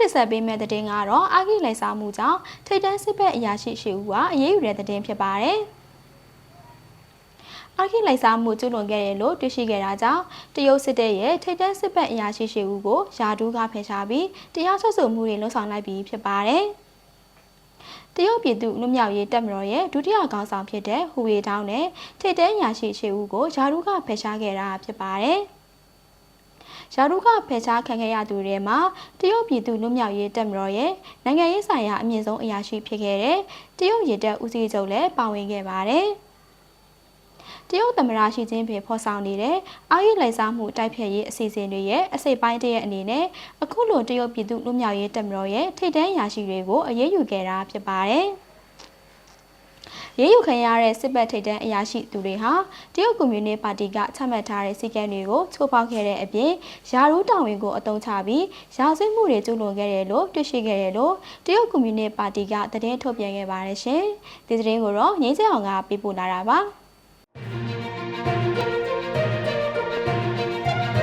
တစ်ဆက်ပေးမဲ့တဲ့င်းကတော့အာဂိလိုက်စားမှုကြောင့်ထိတ်တန်းစစ်ဘက်အရာရှိရှိဦးကအရေးယူတဲ့တဲ့င်းဖြစ်ပါတယ်။အာခိလိုက်စားမှုကျူးလွန်ခဲ့တယ်လို့တွေ့ရှိခဲ့တာကြောင့်တရုတ်စစ်တပ်ရဲ့ထိတ်တန်းစစ်ဘက်အရာရှိရှိဦးကိုယာဒူးကဖယ်ရှားပြီးတရားစွဲဆိုမှုတွေလှုံ့ဆော်လိုက်ပြီးဖြစ်ပါတယ်။တရုတ်ပြည်သူလူမျိုးရေးတပ်မတော်ရဲ့ဒုတိယခေါင်းဆောင်ဖြစ်တဲ့ဟူဝေတောင်းနဲ့ထိတ်တန်းအရာရှိရှိဦးကိုယာဒူးကဖယ်ရှားခဲ့တာဖြစ်ပါတယ်။ ရာထူးကဖယ်ရှားခံခဲ့ရသူတွေမှာတရုတ်ပြည်သူလူမျိုးရေးတပ်မတော်ရဲ့နိုင်ငံရေးဆိုင်ရာအမြင့်ဆုံးအရာရှိဖြစ်ခဲ့တဲ့တရုတ်ရည်တပ်ဦးစီးချုပ်လည်းပါဝင်ခဲ့ပါတယ်။တရုတ်သမ္မတရှိချင်းဖေဖော်ဆောင်နေတဲ့အာရုံလိုက်စားမှုတိုက်ဖျက်ရေးအစီအစဉ်တွေရဲ့အစိပ်ပိုင်းတရဲ့အနေနဲ့အခုလိုတရုတ်ပြည်သူလူမျိုးရေးတပ်မတော်ရဲ့ထိတ်တန်းရာရှိတွေကိုအရေးယူခဲ့တာဖြစ်ပါတယ်။ ရေးယူခံရတဲ့စစ်ဘက်ထိပ်တန်းအရာရှိသူတွေဟာတရုတ်ကွန်မြူနတီပါတီကချမှတ်ထားတဲ့စီကံတွေကိုချိုးဖောက်ခဲ့တဲ့အပြင်ယာရူးတောင်ဝင်ကိုအတုံးချပြီးရာဇဝတ်မှုတွေကျူးလွန်ခဲ့တယ်လို့တွေ့ရှိခဲ့တယ်လို့တရုတ်ကွန်မြူနတီပါတီကသတင်းထုတ်ပြန်ခဲ့ပါတယ်ရှင်။ဒီသတင်းကိုတော့ငြိမ်းချမ်းအောင်ကပြပို့လာတာပါ။